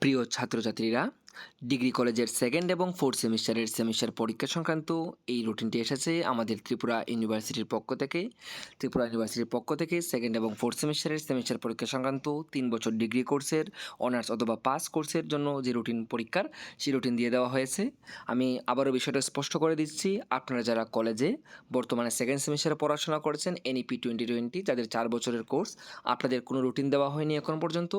প্রিয় ছাত্রছাত্রীরা ডিগ্রি কলেজের সেকেন্ড এবং ফোর্থ সেমিস্টারের সেমিস্টার পরীক্ষা সংক্রান্ত এই রুটিনটি এসেছে আমাদের ত্রিপুরা ইউনিভার্সিটির পক্ষ থেকে। ত্রিপুরা ইউনিভার্সিটির পক্ষ থেকে সেকেন্ড এবং ফোর্থ সেমিস্টারের সেমিস্টার পরীক্ষা সংক্রান্ত তিন বছর ডিগ্রি কোর্সের অনার্স অথবা পাস কোর্সের জন্য যে রুটিন পরীক্ষার, সেই রুটিন দিয়ে দেওয়া হয়েছে। আমি আবারও বিষয়টা স্পষ্ট করে দিচ্ছি। আপনারা যারা কলেজে বর্তমানে সেকেন্ড সেমিস্টারে পড়াশোনা করেছেন এনইপি টোয়েন্টি টোয়েন্টি যাদের চার বছরের কোর্স আপনাদের কোনো রুটিন দেওয়া হয়নি এখন পর্যন্ত।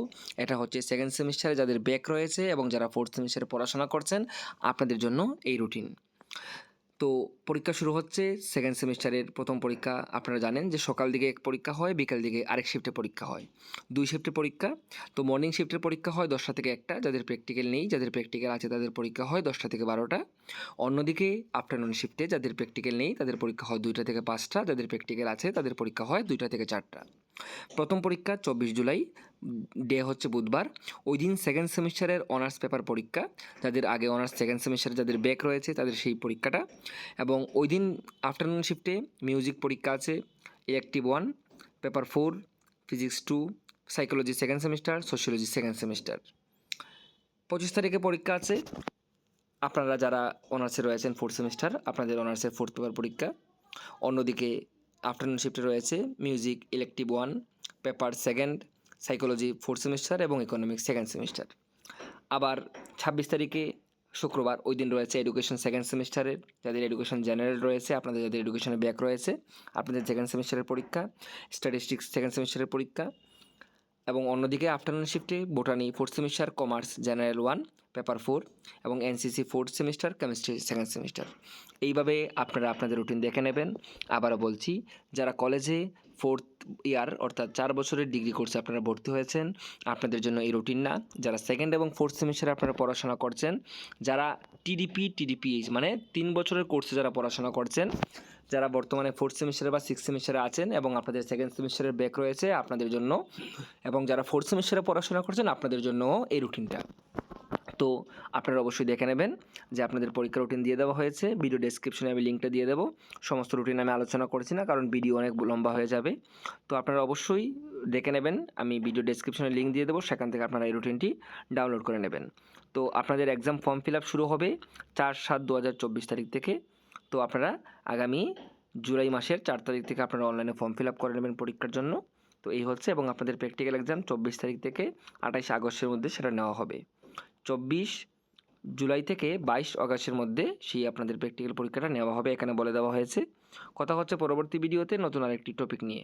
এটা হচ্ছে সেকেন্ড সেমিস্টারে যাদের ব্যাক রয়েছে এবং যারা ফোর্থ পড়াশোনা করছেন, আপনাদের জন্য এই রুটিন তো পরীক্ষা শুরু হচ্ছে সেকেন্ড সেমিস্টারের প্রথম পরীক্ষা, আপনারা জানেন যে সকাল দিকে এক পরীক্ষা হয়, বিকাল দিকে আরেক শিফটে পরীক্ষা হয়। দুই শিফটে পরীক্ষা, তো মর্নিং শিফটের পরীক্ষা হয় দশটা থেকে একটা, যাদের প্র্যাকটিক্যাল নেই, যাদের প্র্যাকটিক্যাল আছে তাদের পরীক্ষা হয় দশটা থেকে বারোটা। অন্যদিকে আফটারনুন শিফটে যাদের প্র্যাকটিক্যাল নেই, তাদের পরীক্ষা হয় দুইটা থেকে পাঁচটা, যাদের প্র্যাকটিক্যাল আছে তাদের পরীক্ষা হয় দুইটা থেকে চারটা। প্রথম পরীক্ষা চব্বিশ জুলাই, ডে হচ্ছে বুধবার। ওই দিন সেকেন্ড সেমিস্টারের অনার্স পেপার পরীক্ষা। যাদের আগে অনার্স সেকেন্ড সেমিস্টারে যাদের ব্যাক রয়েছে, তাদের সেই পরীক্ষাটা। এবং ওই দিন আফটারনুন শিফটে মিউজিক পরীক্ষা আছে elective one paper four physics two psychology second semester sociology second semester পঁচিশ তারিখে পরীক্ষা আছে। আপনারা যারা অনার্সে রয়েছেন ফোর্থ সেমিস্টার আপনাদের অনার্সের ফোর্থ পেপার পরীক্ষা। অন্যদিকে আফটারনুন শিফটে রয়েছে music elective one paper second psychology fourth semester এবং ইকোনমিক্স সেকেন্ড সেমিস্টার আবার ছাব্বিশ তারিখে শুক্রবার, ওই দিন রয়েছে এডুকেশন সেকেন্ড সেমিস্টারের যাদের এডুকেশন জেনারেল রয়েছে, আপনাদের যাদের এডুকেশনে ব্যাক রয়েছে, আপনাদের সেকেন্ড সেমিস্টারের পরীক্ষা স্ট্যাটিস্টিক্স সেকেন্ড সেমিস্টারের পরীক্ষা। এবং অন্যদিকে আফটারনুন শিফটে botany fourth semester commerce general one paper four এবং NCC fourth semester, chemistry second semester. এইভাবে আপনারা আপনাদের রুটিন দেখে নেবেন। আবারও বলছি, যারা কলেজে ফোর্থ ইয়ার অর্থাৎ চার বছরের ডিগ্রি কোর্সে আপনারা ভর্তি হয়েছেন, আপনাদের জন্য এই রুটিন না। যারা সেকেন্ড এবং ফোর্থ সেমিস্টারে আপনারা পড়াশোনা করছেন, যারা টিডিপি টিডিপিএইচ মানে তিন বছরের কোর্সে যারা পড়াশোনা করছেন, যারা বর্তমানে ফোর্থ সেমিস্টারে বা সিক্স সেমিস্টারে আছেন এবং আপনাদের সেকেন্ড সেমিস্টারের ব্যাক রয়েছে, আপনাদের জন্য এবং যারা ফোর্থ সেমিস্টারে পড়াশোনা করছেন, আপনাদের জন্য এই রুটিনটা। তো আপনারা অবশ্যই দেখে নেবেন যে আপনাদের পরীক্ষা রুটিন দিয়ে দেওয়া হয়েছে। ভিডিও ডেসক্রিপশনে আমি লিঙ্কটা দিয়ে দেবো। সমস্ত রুটিন আমি আলোচনা করছি না, কারণ ভিডিও অনেক লম্বা হয়ে যাবে। তো আপনারা অবশ্যই দেখে নেবেন, আমি ভিডিও ডেসক্রিপশনে লিঙ্ক দিয়ে দেবো, সেখান থেকে আপনারা এই রুটিনটি ডাউনলোড করে নেবেন। তো আপনাদের এক্সাম ফর্ম ফিল আপ শুরু হবে চার সাত দু তারিখ থেকে। তো আপনারা আগামী জুলাই মাসের চার তারিখ থেকে আপনারা অনলাইনে ফর্ম ফিল আপ করে নেবেন পরীক্ষার জন্য। তো এই হচ্ছে এবং আপনাদের প্র্যাকটিক্যাল এক্সাম চব্বিশ তারিখ থেকে আঠাইশে আগস্টের মধ্যে সেটা নেওয়া হবে। চব্বিশ জুলাই থেকে বাইশ অগাস্টের মধ্যে সেই আপনাদের প্র্যাকটিক্যাল পরীক্ষাটা নেওয়া হবে। এখানে বলে দেওয়া হয়েছে। কথা হচ্ছে পরবর্তী ভিডিওতে নতুন আরেকটি টপিক নিয়ে।